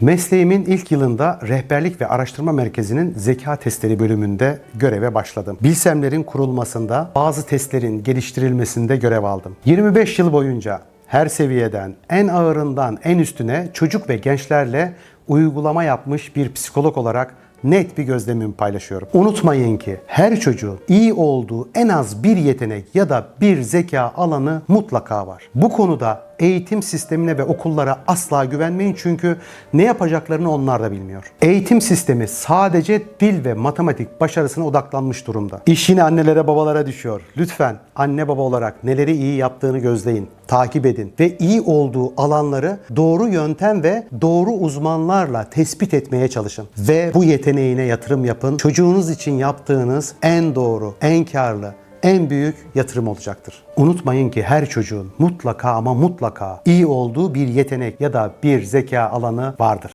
Mesleğimin ilk yılında rehberlik ve araştırma merkezinin zeka testleri bölümünde göreve başladım. Bilsemlerin kurulmasında, bazı testlerin geliştirilmesinde görev aldım. 25 yıl boyunca her seviyeden, en ağırından en üstüne çocuk ve gençlerle uygulama yapmış bir psikolog olarak net bir gözlemimi paylaşıyorum. Unutmayın ki her çocuğun iyi olduğu en az bir yetenek ya da bir zeka alanı mutlaka var. Bu konuda eğitim sistemine ve okullara asla güvenmeyin çünkü ne yapacaklarını onlar da bilmiyor. Eğitim sistemi sadece dil ve matematik başarısına odaklanmış durumda. İş yine annelere babalara düşüyor. Lütfen anne baba olarak neleri iyi yaptığını gözleyin, takip edin ve iyi olduğu alanları doğru yöntem ve doğru uzmanlarla tespit etmeye çalışın. Ve bu yeteneğine yatırım yapın. Çocuğunuz için yaptığınız en doğru, en karlı, en büyük yatırım olacaktır. Unutmayın ki her çocuğun mutlaka ama mutlaka iyi olduğu bir yetenek ya da bir zeka alanı vardır.